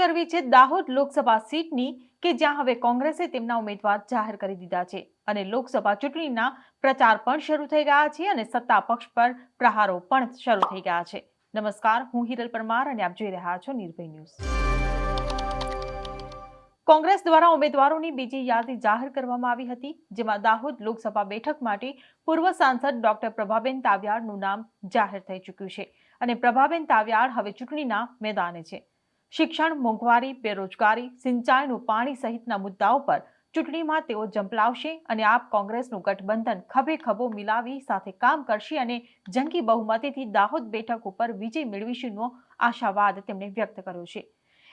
કરવી છે દાહોદ લોકસભા સીટની કે જ્યાં હવે કોંગ્રેસે તેમના ઉમેદવાર જાહેર કરી દીધા છે? અને લોકસભા ચૂંટણીના પ્રચાર પણ શરૂ થઈ ગયા છે અને સત્તા પક્ષ પર પ્રહારો પણ શરૂ થઈ ગયા છે. નમસ્કાર, હું હિરલ પરમાર અને આપ જોઈ રહ્યા છો નિર્ભય ન્યૂઝ. કોંગ્રેસ દ્વારા ઉમેદવારોની બીજી યાદી જાહેર કરવામાં આવી હતી, જેમાં દાહોદ લોકસભા બેઠક માટે પૂર્વ સાંસદ ડોક્ટર પ્રભાબેન તાવિયાડનું નામ જાહેર થઈ ચૂક્યું છે. અને પ્રભાબેન તાવ્યાળ હવે ચૂંટણીના મેદાને છે. શિક્ષણ, મોંઘવારી, બેરોજગારી, સિંચાઈનું પાણી સહિતના મુદ્દાઓ પર ચૂંટણીમાં તેઓ જંપલાવશે અને આપ કોંગ્રેસનું ગઠબંધન ખભે ખભો મિલાવી સાથે કામ કરશે અને જંગી બહુમતીથી દાહોદ બેઠક ઉપર વિજય મેળવીશુંનો આશાવાદ તેમણે વ્યક્ત કર્યો છે.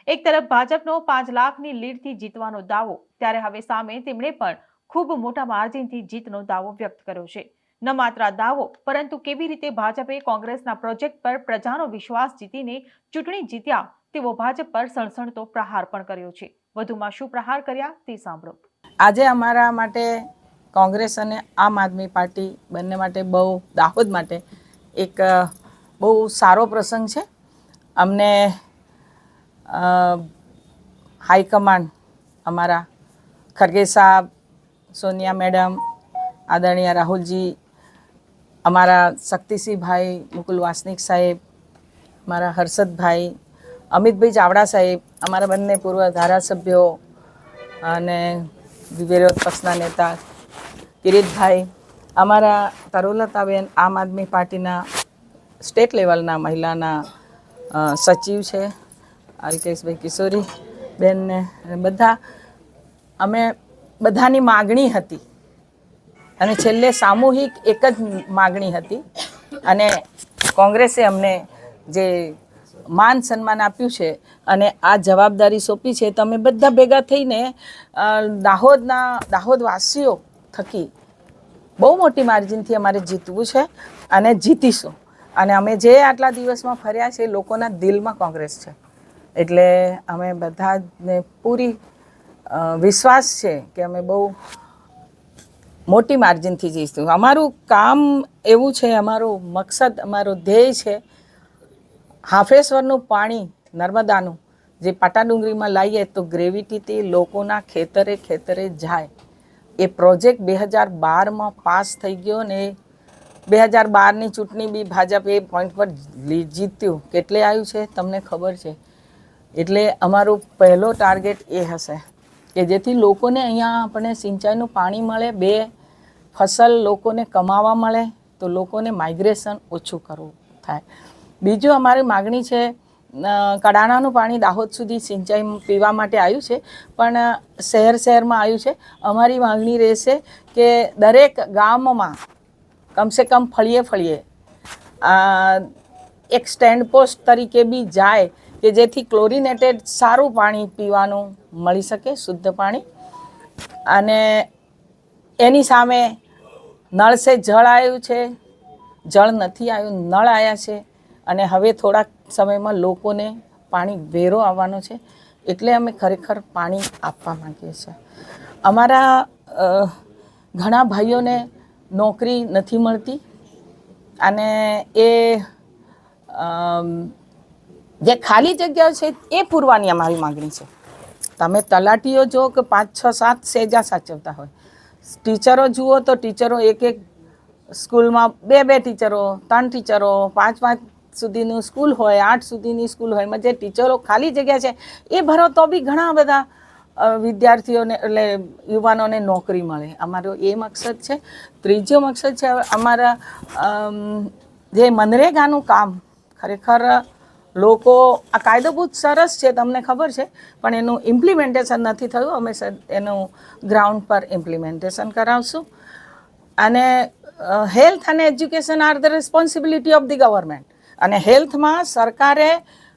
એક તરફ ભાજપનો પાંચ લાખની લીડથી જીતવાનો દાવો, ત્યારે હવે સામે તેમણે પણ ખૂબ મોટા માર્જિનથી જીતનો દાવો વ્યક્ત કર્યો છે. ન માત્ર દાવો, પરંતુ કેવી રીતે ભાજપે કોંગ્રેસના પ્રોજેક્ટ પર પ્રજાનો વિશ્વાસ જીતીને ચૂંટણી જીત્યા તેવો ભાજપ પર સણસણતો પ્રહાર પણ કર્યો છે. વધુમાં શું પ્રહાર કર્યા તે સાંભળો. આજે અમારા માટે કોંગ્રેસ અને આમ આદમી પાર્ટી બંને માટે બહુ દાહોદ માટે એક બહુ સારો પ્રસંગ છે. અમને હાઈકમાન્ડ અમારા ખરગે સાહેબ, સોનિયા મેડમ, આદરણીય રાહુલજી, અમારા શક્તિસિંહભાઈ મુકુલ વાસનિક સાહેબ, મારા હર્ષદભાઈ અમિતભાઈ ચાવડા સાહેબ, અમારા બંને પૂર્વ ધારાસભ્યો અને વિરોધ પક્ષના નેતા કિરીટભાઈ, અમારા તરુલતાબેન આમ આદમી પાર્ટીના સ્ટેટ લેવલના મહિલાના સચિવ છે, અલ્કેશભાઈ કિશોરી બેનને બધા. અમે બધાની માગણી હતી અને છેલ્લે સામૂહિક એક જ માગણી હતી અને કોંગ્રેસે અમને જે માન સન્માન આપ્યું છે અને આ જવાબદારી સોંપી છે. તમે બધા ભેગા થઈને દાહોદના, દાહોદવાસીઓ થકી બહુ મોટી માર્જિનથી અમારે જીતવું છે અને જીતીશું. અને અમે જે આટલા દિવસમાં ફર્યા છે લોકોના દિલમાં કોંગ્રેસ છે. એટલે અમે બધાને પૂરી વિશ્વાસ છે કે અમે બહુ મોટી માર્જિનથી જઈશું અમારું કામ એવું છે, અમારું મકસદ, અમારો ધ્યેય છે હાફેશ્વરનું પાણી નર્મદાનું જે પાટાડુંગરીમાં લાવીએ તો ગ્રેવિટીથી લોકોના ખેતરે ખેતરે જાય. એ પ્રોજેક્ટ બે હજાર બારમાં પાસ થઈ ગયો ને બે હજાર બારની ચૂંટણી બી ભાજપ એ પોઈન્ટ પર જીત્યું. કેટલે આવ્યું છે તમને ખબર છે? એટલે અમારું પહેલો ટાર્ગેટ એ હશે કે જેથી લોકોને અહીંયા આપણે સિંચાઈનું પાણી મળે, બે ફસલ લોકોને કમાવા મળે, તો લોકોને માઇગ્રેશન ઓછું કરવું થાય. બીજું અમારી માગણી છે કડાણાનું પાણી દાહોદ સુધી સિંચાઈ પીવા માટે આવ્યું છે, પણ શહેર શહેરમાં આવ્યું છે. અમારી માગણી રહેશે કે દરેક ગામમાં કમસે કમ ફળીએ ફળીએ એક સ્ટેન્ડ પોસ્ટ તરીકે બી જાય કે જેથી ક્લોરિનેટેડ સારું પાણી પીવાનું મળી શકે, શુદ્ધ પાણી. અને એની સામે નળ સે જળ આવ્યું છે, જળ નથી આવ્યું, નળ આવ્યા છે. અને હવે થોડાક સમયમાં લોકોને પાણી વેરો આવવાનો છે એટલે અમે ખરેખર પાણી આપવા માંગીએ છીએ. અમારા ઘણા ભાઈઓને નોકરી નથી મળતી અને એ જે ખાલી જગ્યાઓ છે એ પૂરવાની અમારી માગણી છે. તમે તલાટીઓ જો કે પાંચ, છ, સાત સેજા સાચવતા હોય. ટીચરો જુઓ તો ટીચરો એક એક સ્કૂલમાં બે બે ટીચરો, ત્રણ ટીચરો, પાંચ પાંચ સુધીનું સ્કૂલ હોય, આઠ સુધીની સ્કૂલ હોય, એમાં જે ટીચરો ખાલી જગ્યા છે, એ ભરો તો બી ઘણા બધા વિદ્યાર્થીઓને એટલે યુવાનોને નોકરી મળે. અમારો એ મકસદ છે. ત્રીજો મકસદ છે અમારા જે મનરેગાનું કામ, ખરેખર લોકો, આ કાયદો બહુ સરસ છે, તમને ખબર છે, પણ એનું ઇમ્પ્લિમેન્ટેશન નથી થયું. અમે એનું ગ્રાઉન્ડ પર ઇમ્પ્લિમેન્ટેશન કરાવશું. અને હેલ્થ અને education are the responsibility of the government અને હેલ્થમાં સરકારે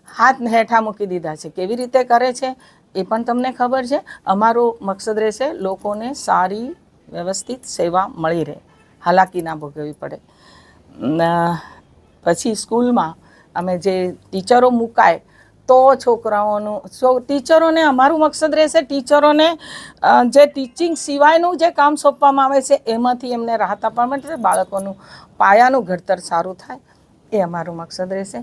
હાથ હેઠા મૂકી દીધા છે. કેવી રીતે કરે છે એ પણ તમને ખબર છે. અમારું મકસદ રહેશે લોકોને સારી, વ્યવસ્થિત સેવા મળી રહે. હાલાકી ના ભોગવવી પડે. પછી સ્કૂલમાં અમે જે ટીચરો મુકાય તો છોકરાઓનું, સો ટીચરોને અમારું મકસદ રહેશે ટીચરોને જે ટીચિંગ સિવાયનું જે કામ સોંપવામાં આવે છે એમાંથી એમને રાહત આપવા માટે બાળકોનું પાયાનું ઘડતર સારું થાય. એ અમારું મકસદ રહેશે.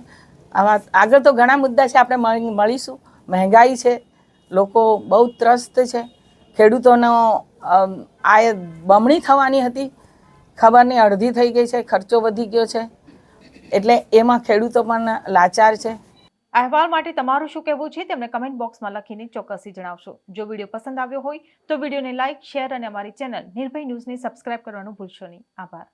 આવા આગળ તો ઘણા મુદ્દા છે, આપણે મળીશું. મહેંગાઈ છે, લોકો બહુ ત્રસ્ત છે. ખેડૂતોનો આય બમણી થવાની હતી. ખબર નહીં અડધી થઈ ગઈ છે, ખર્ચો વધી ગયો છે. એટલે એમાં ખેડૂતો પણ લાચાર છે. અહેવાલ માટે તમારું શું કહેવું છે, તેમને કમેન્ટ બોક્સમાં લખીને ચોક્કસથી જણાવશો. જો વીડિયો પસંદ આવ્યો હોય, તો વિડીયોને લાઇક શેર અને અમારી ચેનલ નિર્ભય ન્યૂઝને સબસ્ક્રાઇબ કરવાનું ભૂલશો નહીં. આભાર.